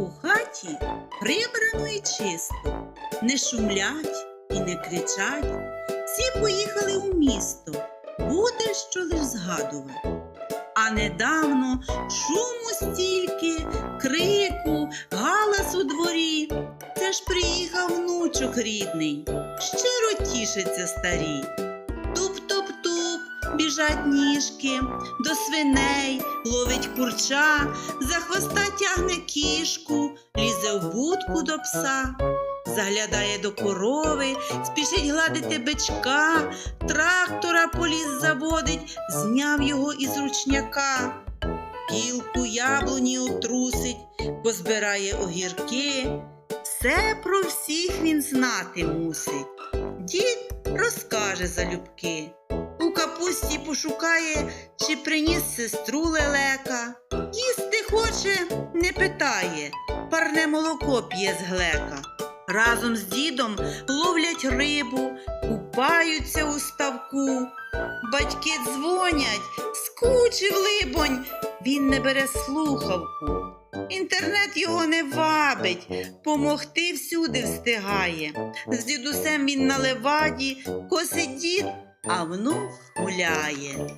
У хаті прибрано і чисто, не шумлять і не кричать. Всі поїхали у місто, буде що лиш згадувати. А недавно шуму стільки, крику, галас у дворі. Це ж приїхав внучок рідний, щиро тішиться старі. Біжать ніжки, до свиней ловить курча, за хвоста тягне кішку, лізе в будку до пса, заглядає до корови, спішить гладити бичка, трактора поліз заводить, зняв його із ручняка. Пілку яблуні отрусить, позбирає огірки. Все про всіх він знати мусить. Дід розкаже залюбки. Капусті пошукає, чи приніс сестру лелека. Їсти хоче, не питає, парне молоко п'є з глека. Разом з дідом ловлять рибу, купаються у ставку. Батьки дзвонять, скучив либонь, він не бере слухавку. Інтернет його не вабить, помогти всюди встигає. З дідусем він на леваді, косить дід, а внук гуляє.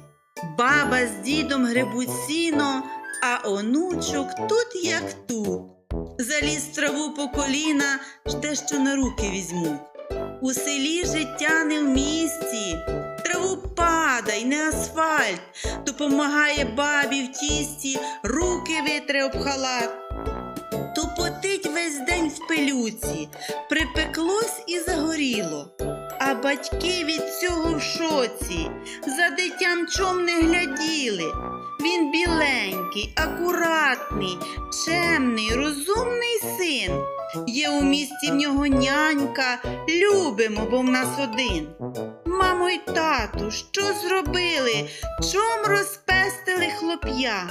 Баба з дідом гребуть сіно, а онучок тут як тут. Заліз траву по коліна, жде, що на руки візьмуть. У селі життя не в місті, траву падай, не асфальт, допомагає бабі в тісті, руки витре об халат. Тупотить весь день в пилюці, припеклось і загоріло. Батьки від цього в шоці, за дитям чом не гляділи. Він біленький, акуратний, чемний, розумний син. Є у місті в нього нянька, любимо, бо в нас один. Мамо й тату, що зробили? Чом розпестили хлоп'я?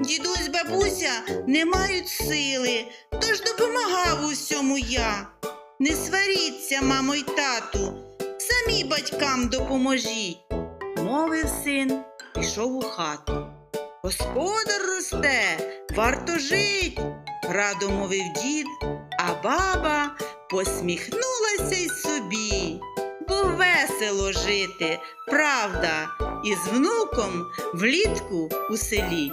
Дідусь, бабуся не мають сили, тож допомагав усьому я. Не сваріться, мамо й тату, самі батькам допоможіть. Мовив син, пішов у хату. Господар росте, варто жить, радо мовив дід, а баба посміхнулася й собі. Бо весело жити, правда, із внуком влітку у селі.